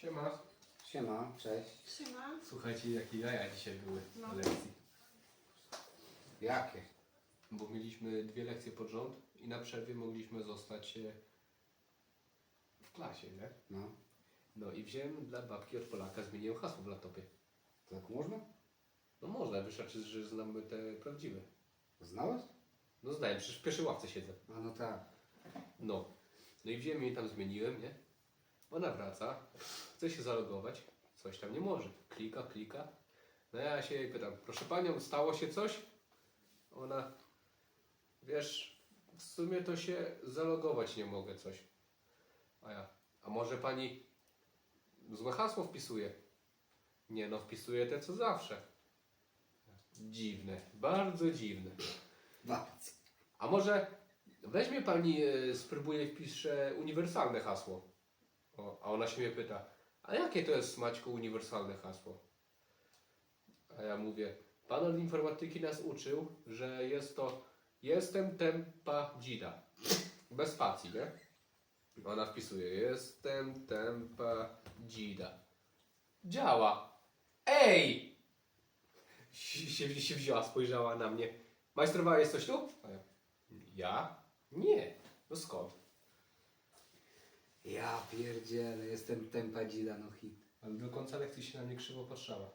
Siema. Siema, cześć. Siema. Słuchajcie, jakie jaja dzisiaj były No. na lekcji. Jakie? Bo mieliśmy dwie lekcje pod rząd i na przerwie mogliśmy zostać e, w klasie, nie? No, No i wziąłem dla babki od Polaka, zmieniłem hasło w laptopie. to tak można? No można, wystarczy, że znamy te prawdziwe. Znałeś? No znałem, przecież w pierwszej ławce siedzę. A no tak. No. No i wziąłem i tam zmieniłem, nie? Ona wraca, chce się zalogować, coś tam nie może. Klika, klika. No ja się jej pytam, proszę panią, stało się coś? Ona, wiesz, w sumie to się zalogować nie mogę coś. A ja, a może pani złe hasło wpisuje? Nie no, wpisuje te co zawsze. Dziwne, bardzo dziwne. Bardzo. A może weźmie pani, e, spróbuje wpisze uniwersalne hasło. O, a ona się mnie pyta, a jakie to jest Maćku uniwersalne hasło? A ja mówię, pan od informatyki nas uczył, że jest to jestem tempa dzida. Bez spacji, nie? Ona wpisuje, jestem tempa dzida. Działa. Ej! Się, się, wzięła, spojrzała na mnie. Majstrowałeś coś tu? Ja? Nie. No skąd? Ja pierdzielę, jestem tempa dzida no hit. Ale do końca lekcji się na mnie krzywo patrzała.